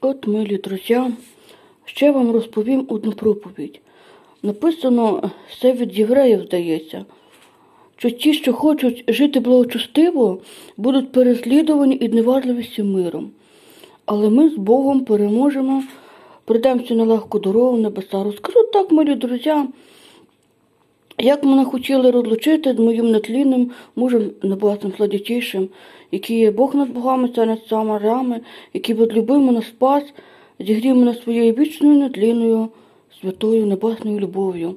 От, милі друзі, ще вам розповім одну проповідь. Написано все від євреїв, здається, що ті, що хочуть жити благочестиво, будуть переслідувані і неважливістю миром. Але ми з Богом переможемо, прийдемося на легку дорогу небеса. Розкажу так, милі друзі, як мене хотіли розлучити з моїм нетлінним мужем небесним сладячішим, який є Бог над богами та над самарами, який відлюбив мене спас, зігрів мене своєю вічною нетлінною, святою небесною любов'ю.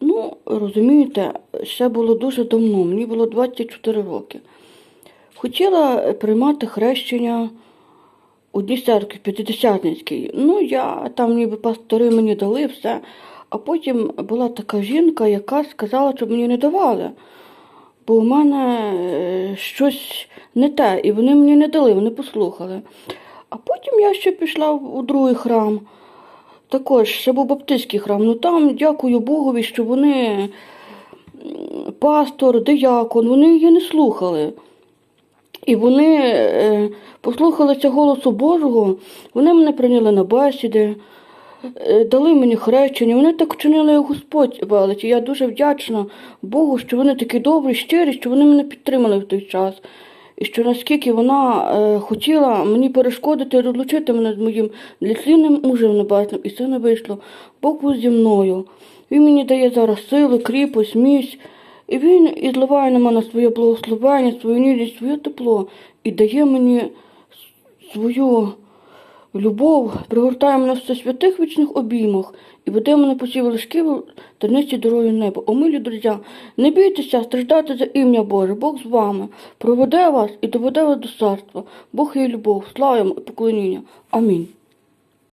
Ну, розумієте, ще було дуже давно, мені було 24 роки. Хотіла приймати хрещення у одній церкві П'ятидесятницькій. Ну, я там ніби пастори мені дали все. А потім була така жінка, яка сказала, щоб мені не давали. Бо у мене е, щось не те, і вони мені не дали, вони послухали. А потім я ще пішла у другий храм. Також ще був баптистський храм. Ну там, дякую Богові, що вони, пастор, диякон, вони її не слухали. І вони е, послухалися голосу Божого, вони мене прийняли на бесіди, е, дали мені хрещення. Вони так вчинили, як Господь велич. Я дуже вдячна Богу, що вони такі добрі, щирі, що вони мене підтримали в той час. І що наскільки вона е, хотіла мені перешкодити, розлучити мене з моїм дліслівним мужем небесним, і це не вийшло. Бог був зі мною. Він мені дає зараз сили, кріпость, міць. І він і зливає на мене своє благословення, свою ніжність, своє тепло і дає мені свою любов, пригортає мене в святих вічних обіймах і веде мене по цій величкій тернисті дорогою неба. О, милі друзі, не бійтеся страждати за ім'я Боже, Бог з вами, проведе вас і доведе вас до царства. Бог є любов, слава йому і поклоніння. Амінь.